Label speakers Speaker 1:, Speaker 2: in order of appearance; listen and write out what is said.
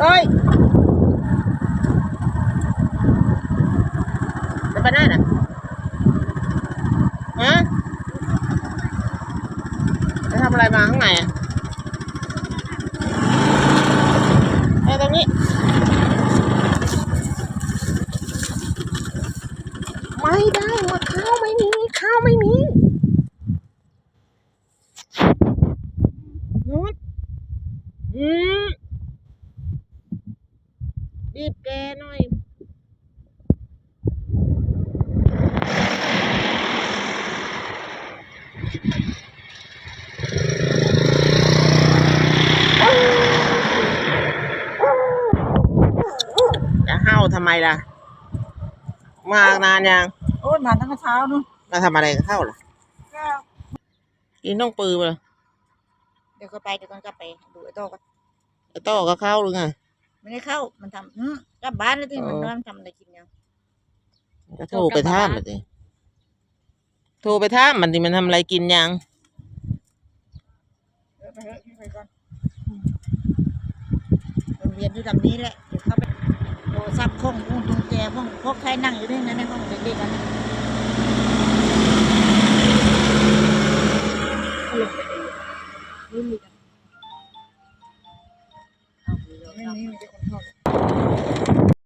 Speaker 1: เอ้ยจะไปไหนน่ะฮะจะทำอะไรมาข้างในอะไอ้ตรงนี้ ไม่ได้มาข้าวไม่มีข้าวไม่มีนู้นอืม รีบแกหน่อยจะเห่าทำไมล่ะ มานานยัง
Speaker 2: โอ้ยมาตั้งแต่เช้านู่น
Speaker 1: มาทำอะไรกับเข้าล่ะ
Speaker 2: ก็
Speaker 1: กินต้องปืนเลย
Speaker 2: เดี๋ยวก็ไปเดี๋ยวก่อนก็ไปดูไอ้โต้ก็
Speaker 1: ไอ้โต้ก็เข้าหรือไง
Speaker 2: มันไม่เข้า มันทำอืมกลับบ้านแล้วที่มันนอนทำอะไรกินเนี่ย
Speaker 1: ก็โทรไปถามันดิโทรไปถามันดิมันทำอะไรกินยัง
Speaker 2: เโรงเรียนอยู่ลำนี้แหละเข้าไปโทรศัพท์ข้องอุ้งตุงแจข้องพวกใครนั่งอยู่ด้วยนะในห้องเด็กๆกันไม่มีกัน 我们没有这个套路。